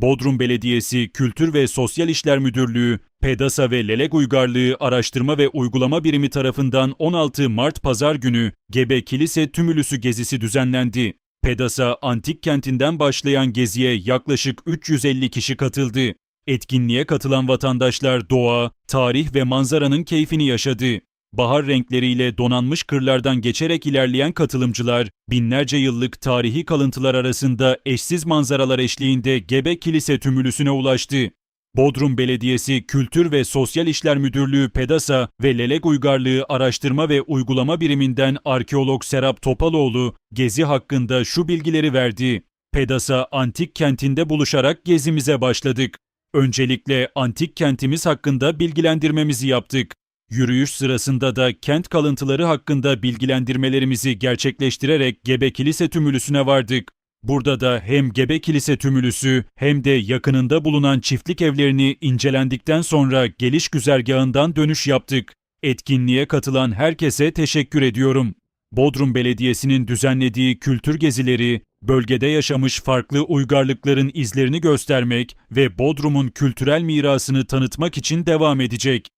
Bodrum Belediyesi Kültür ve Sosyal İşler Müdürlüğü, PEDASA ve Lelek Uygarlığı Araştırma ve Uygulama Birimi tarafından 16 Mart Pazar günü Gebe Kilise Tümülüsü gezisi düzenlendi. PEDASA antik kentinden başlayan geziye yaklaşık 350 kişi katıldı. Etkinliğe katılan vatandaşlar doğa, tarih ve manzaranın keyfini yaşadı. Bahar renkleriyle donanmış kırlardan geçerek ilerleyen katılımcılar, binlerce yıllık tarihi kalıntılar arasında eşsiz manzaralar eşliğinde Gebe Kilise tümülüsüne ulaştı. Bodrum Belediyesi Kültür ve Sosyal İşler Müdürlüğü PEDASA ve Lelek Uygarlığı Araştırma ve Uygulama Biriminden arkeolog Serap Topaloğlu gezi hakkında şu bilgileri verdi. PEDASA antik kentinde buluşarak gezimize başladık. Öncelikle antik kentimiz hakkında bilgilendirmemizi yaptık. Yürüyüş sırasında da kent kalıntıları hakkında bilgilendirmelerimizi gerçekleştirerek Gebe Kilise Tümülüsü'ne vardık. Burada da hem Gebe Kilise Tümülüsü hem de yakınında bulunan çiftlik evlerini incelendikten sonra geliş güzergahından dönüş yaptık. Etkinliğe katılan herkese teşekkür ediyorum. Bodrum Belediyesi'nin düzenlediği kültür gezileri, bölgede yaşamış farklı uygarlıkların izlerini göstermek ve Bodrum'un kültürel mirasını tanıtmak için devam edecek.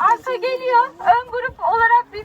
Arka geliyor. Ön grup olarak biz